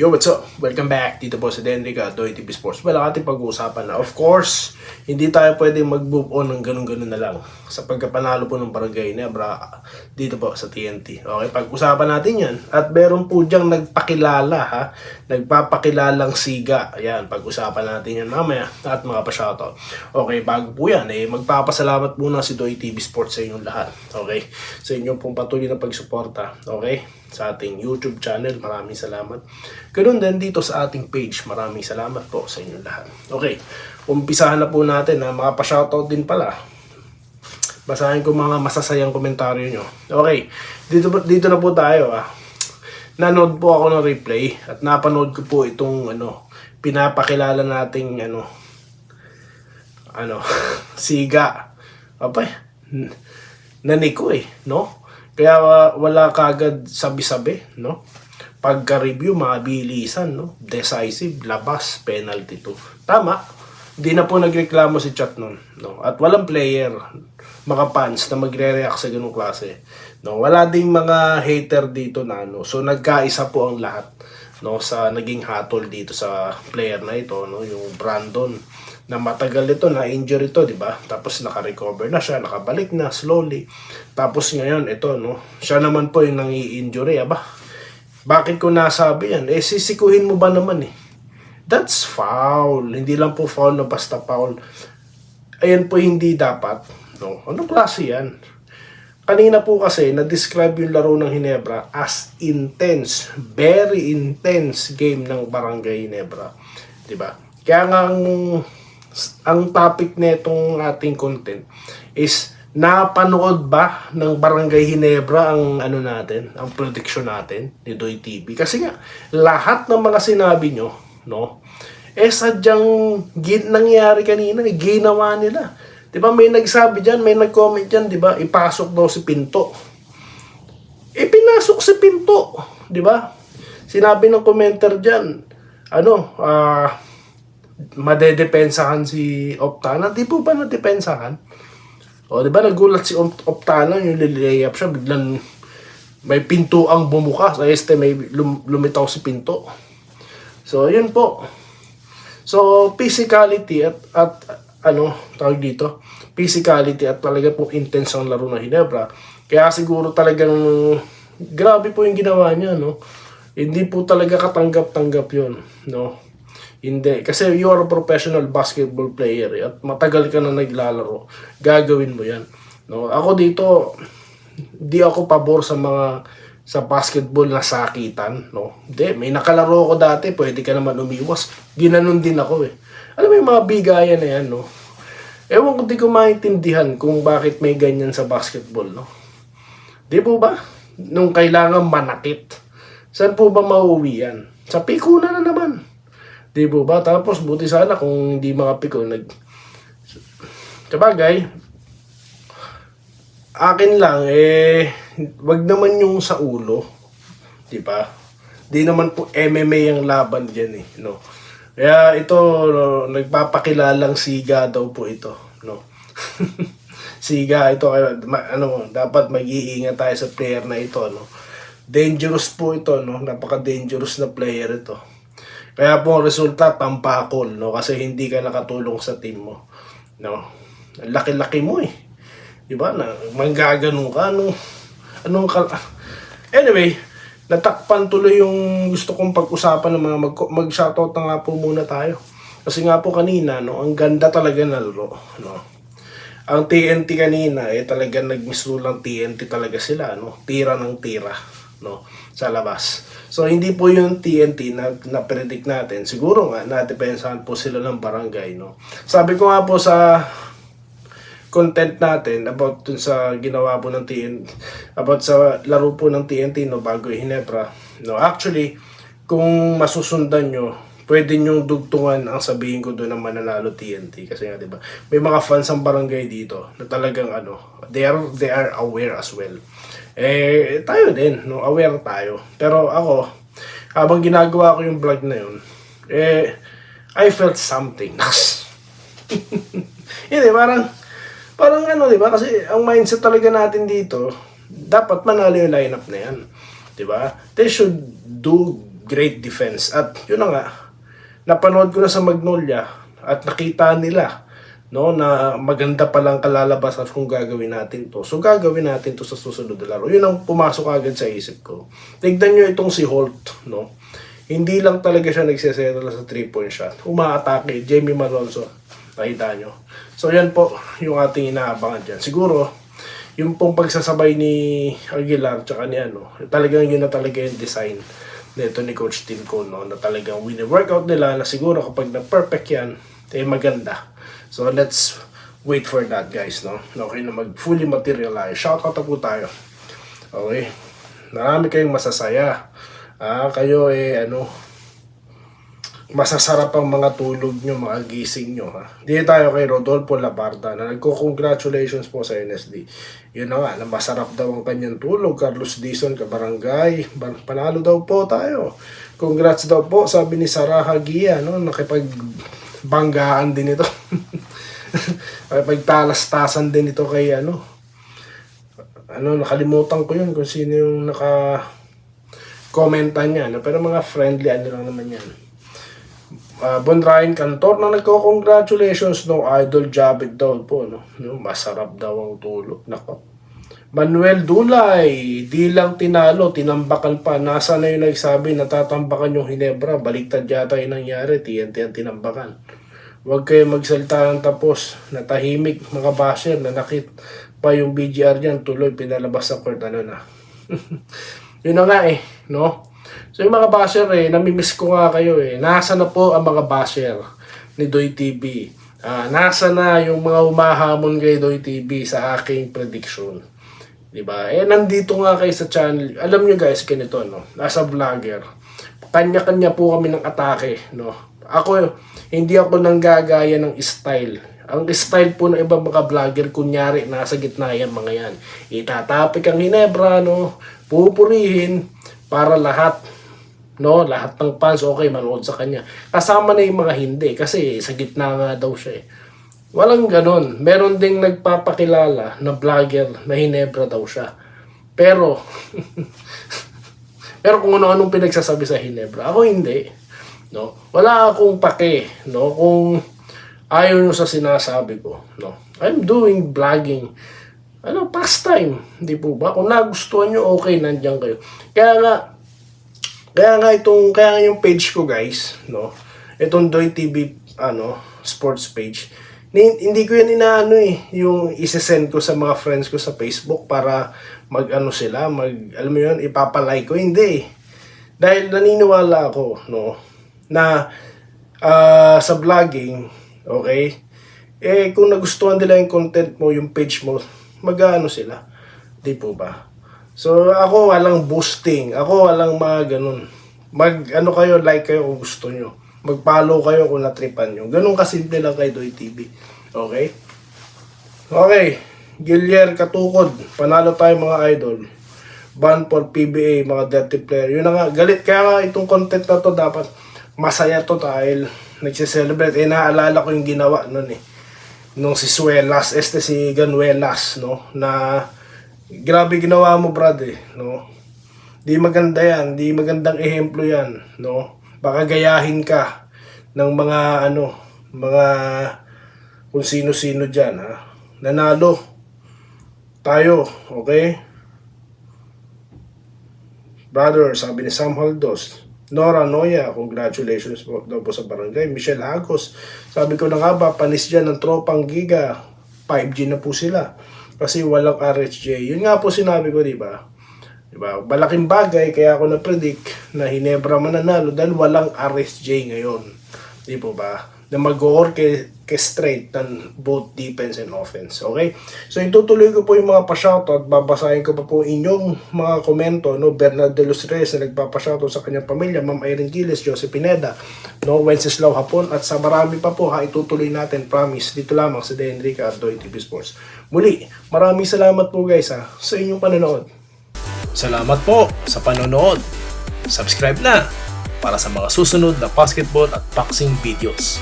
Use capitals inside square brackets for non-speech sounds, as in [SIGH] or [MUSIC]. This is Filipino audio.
Yo, what's up? Welcome back. Dito po si Denrica, Doy TV Sports. Well, ang ating pag-uusapan na, of course, hindi tayo pwedeng mag-move on ng ganun-ganun na lang. Sa pagkapanalo po ng Barangay Nebra, dito po sa TNT. Okay, pag-usapan natin yan. At meron po diyang nagpakilala, ha? Nagpapakilalang siga. Ayan, pag-usapan natin yan mamaya. At mga pa-shoutout. Okay, bago po yan, eh, magpapasalamat muna si Doy TV Sports sa inyong lahat. Okay? Sa inyong pong patuloy na pagsuporta. Okay? Sa ating YouTube channel. Maraming salamat. Ganun din dito sa ating page. Maraming salamat po sa inyong lahat. Okay. Umpisahan na po natin na mga pa-shoutout din pala. Basahin ko mga masasayang komentaryo nyo. Okay. Dito, dito na po tayo ah. Nanood po ako ng replay at napanood ko po itong ano, pinapakilala nating ano, ano, [LAUGHS] siga. Apay, naniko eh, no? Kaya wa- wala kagad sabi-sabi, no? Pagka-review, mabilisan, no? Decisive, labas, penalty to. Tama. Di na po nagreklamo si Chat nun, no? At walang player, mga fans na magre-react sa ganung klase. No, wala ding mga hater dito na ano. So nagkaisa po ang lahat no sa naging hatol dito sa player na ito no yung Brandon. Na matagal ito na injury ito di ba? Tapos naka-recover na siya nakabalik na slowly. Tapos ngayon ito no siya naman po yung nangi-injury aba. Bakit ko nasabi yan? Eh sisikuhin mo ba naman eh? That's foul. Hindi lang po foul na basta foul. Ayan po hindi dapat no. Anong klase yan Kanina po kasi, na-describe yung laro ng Hinebra as intense, very intense game ng Barangay Hinebra. ba? Kaya nga ang, ang topic nitong ating content is napanood ba ng Barangay Hinebra ang ano natin, ang prediction natin ni Doy TV? Kasi nga, lahat ng mga sinabi nyo, no, eh sadyang nangyari kanina, eh, ginawa nila. 'Di ba may nagsabi diyan, may nag-comment diyan, 'di ba? Ipasok daw si Pinto. Eh pinasok si Pinto, 'di ba? Sinabi ng commenter diyan, ano, ah madedepensahan si Optana. Di po ba nadepensahan? O, di ba nagulat si Op- Optana, yung lilayap siya, biglang may pinto ang bumukas. Ay, este, may lum- lumitaw si pinto. So, yun po. So, physicality at, at ano, tawag dito, physicality at talaga po intense ang laro ng Hinebra. Kaya siguro talagang grabe po yung ginawa niya, no? Hindi po talaga katanggap-tanggap yun, no? Hindi. Kasi you are a professional basketball player eh, at matagal ka na naglalaro. Gagawin mo yan. No? Ako dito, di ako pabor sa mga sa basketball na sakitan, no? Hindi, may nakalaro ko dati, pwede ka naman umiwas. Ginanon din ako eh. Alam mo yung mga bigayan na yan, no? Ewan ko di ko maintindihan kung bakit may ganyan sa basketball, no? Di po ba? Nung kailangan manakit. Saan po ba mauwi yan? Sa pikuna na naman. Di po ba? Tapos buti sana kung hindi mga piko nag... Sabagay, akin lang, eh, wag naman yung sa ulo. Di ba? Di naman po MMA ang laban dyan eh, no? Kaya ito, no, nagpapakilalang siga daw po ito, no? [LAUGHS] siga, ito, ano, dapat mag-iingat tayo sa player na ito, no? Dangerous po ito, no? Napaka-dangerous na player ito. Kaya po resulta, tampakol, no? Kasi hindi ka nakatulong sa team mo, no? Laki-laki mo eh. Di ba? Na, manggaganon ka. Anong, anong kal... Anyway, natakpan tuloy yung gusto kong pag-usapan ng mga mag, mag-shoutout na nga po muna tayo. Kasi nga po kanina, no, ang ganda talaga na laro. No? Ang TNT kanina, eh talaga nagmisro lang TNT talaga sila. No? Tira ng tira no? sa labas. So, hindi po yung TNT na, na predict natin. Siguro nga, nadepensahan po sila ng barangay. No? Sabi ko nga po sa content natin about dun sa ginawa po ng TNT about sa laro po ng TNT no bago Hinebra no. Actually kung masusundan nyo pwede nyo dugtungan ang sabihin ko doon ng mananalo TNT kasi nga 'di ba may mga fans ang barangay dito na talagang ano they are they are aware as well. Eh tayo din no aware tayo. Pero ako habang ginagawa ko yung vlog na yun eh I felt something. [LAUGHS] Hindi parang Parang ano, di ba? Kasi ang mindset talaga natin dito, dapat manalo yung lineup na yan. Di ba? They should do great defense. At yun na nga, napanood ko na sa Magnolia at nakita nila no na maganda pa lang kalalabasan kung gagawin natin to. So gagawin natin to sa susunod na laro. Yun ang pumasok agad sa isip ko. Tignan nyo itong si Holt, no? Hindi lang talaga siya nagsisettle sa 3-point shot. Umaatake, Jamie Malonzo. Nakita nyo. So yan po yung ating inaabangan dyan. Siguro, yung pong pagsasabay ni Aguilar tsaka ni ano, talagang yun na talaga yung design nito ni Coach Tim Cone, no? na talagang wini-workout nila na siguro kapag na-perfect yan, eh maganda. So let's wait for that guys, no? Okay na mag-fully materialize. Shoutout na po tayo. Okay. Marami kayong masasaya. Ah, kayo eh ano, masasarap ang mga tulog nyo, mga gising nyo. Ha? Dito tayo kay Rodolfo Labarda na nagko-congratulations po sa NSD. Yun na nga, na masarap daw ang kanyang tulog. Carlos Dizon, kabarangay. Panalo daw po tayo. Congrats daw po, sabi ni Sarah Hagia, no? Nakipagbanggaan din ito. [LAUGHS] Nakipagtalastasan din ito kay ano. Ano, nakalimutan ko yun kung sino yung naka komentan niya. No? Pero mga friendly, ano lang naman yan uh, Bon Ryan Cantor na nagko-congratulations no? Idol Jabit daw po no? no masarap daw ang tulog nako. Manuel Dulay di lang tinalo tinambakan pa. Nasa na yung nagsabi natatambakan yung Hinebra. Baliktad yata yung nangyari TNT ang tinambakan. Huwag kayo magsalita ng tapos natahimik mga basher nanakit pa yung BGR dyan tuloy pinalabas sa court ano na. [LAUGHS] Yun na nga eh no So yung mga basher eh, namimiss ko nga kayo eh. Nasa na po ang mga basher ni Doy TV. Ah, nasa na yung mga umahamon kay Doy TV sa aking prediction. 'Di ba? Eh nandito nga kayo sa channel. Alam nyo guys, ganito no. Nasa vlogger. Kanya-kanya po kami ng atake, no. Ako hindi ako nanggagaya ng style. Ang style po ng ibang mga vlogger, kunyari, nasa gitna yan mga yan. Itatapik ang Hinebra, no? Pupurihin para lahat no? Lahat ng fans okay manood sa kanya. Kasama na yung mga hindi kasi sa gitna nga daw siya eh. Walang ganon meron ding nagpapakilala na vlogger na Hinebra daw siya. Pero [LAUGHS] pero kung ano-anong pinagsasabi sa Hinebra ako hindi no? Wala akong pake no? Kung ayaw nyo sa sinasabi ko no? I'm doing vlogging ano, pastime. Hindi po ba? Kung nagustuhan nyo, okay, nandiyan kayo. Kaya nga, kaya nga itong, kaya nga yung page ko guys, no? Itong Doy TV, ano, sports page. Ni, hindi ko yan inaano eh, yung isesend ko sa mga friends ko sa Facebook para mag ano sila, mag, alam mo yun, ipapalike ko. Hindi eh. Dahil naniniwala ako, no, na ah, sa vlogging, okay, eh kung nagustuhan nila yung content mo, yung page mo, mag-ano sila. Di po ba? So, ako walang boosting. Ako walang mga ganun. Mag, ano kayo, like kayo kung gusto nyo. Mag-follow kayo kung natripan nyo. Ganun kasimple lang kay Doy TV. Okay? Okay. Gilier Katukod. Panalo tayo mga idol. Ban for PBA, mga dirty player. Yun na nga, galit. Kaya nga itong content na to dapat masaya to dahil nagsiselebrate. Eh, naalala ko yung ginawa nun eh nung si Suelas, este si Ganuelas, no, na grabe ginawa mo, brad, eh, no. Di maganda yan, di magandang ehemplo yan, no. Baka gayahin ka ng mga, ano, mga kung sino-sino dyan, ha. Nanalo tayo, okay? Brother, sabi ni Sam Haldos, Nora Noya, congratulations po daw po sa barangay. Michelle Hagos, sabi ko na nga ba, panis dyan ng tropang giga. 5G na po sila. Kasi walang RHJ. Yun nga po sinabi ko, di ba? Di ba? Malaking bagay, kaya ako na-predict na Hinebra mananalo dahil walang RSJ ngayon. Di po ba? Na mag-orchestrate ng both defense and offense. Okay? So, itutuloy ko po yung mga pa-shoutout. Babasahin ko pa po inyong mga komento. No? Bernard de los Reyes na nagpa-shoutout sa kanyang pamilya. Ma'am Irene Giles, Joseph Pineda, no? Wenceslao Hapon, at sa marami pa po ha, itutuloy natin, promise, dito lamang sa De Enrique at Doy TV Sports. Muli, maraming salamat po guys ha, sa inyong panonood. Salamat po sa panonood. Subscribe na para sa mga susunod na basketball at boxing videos.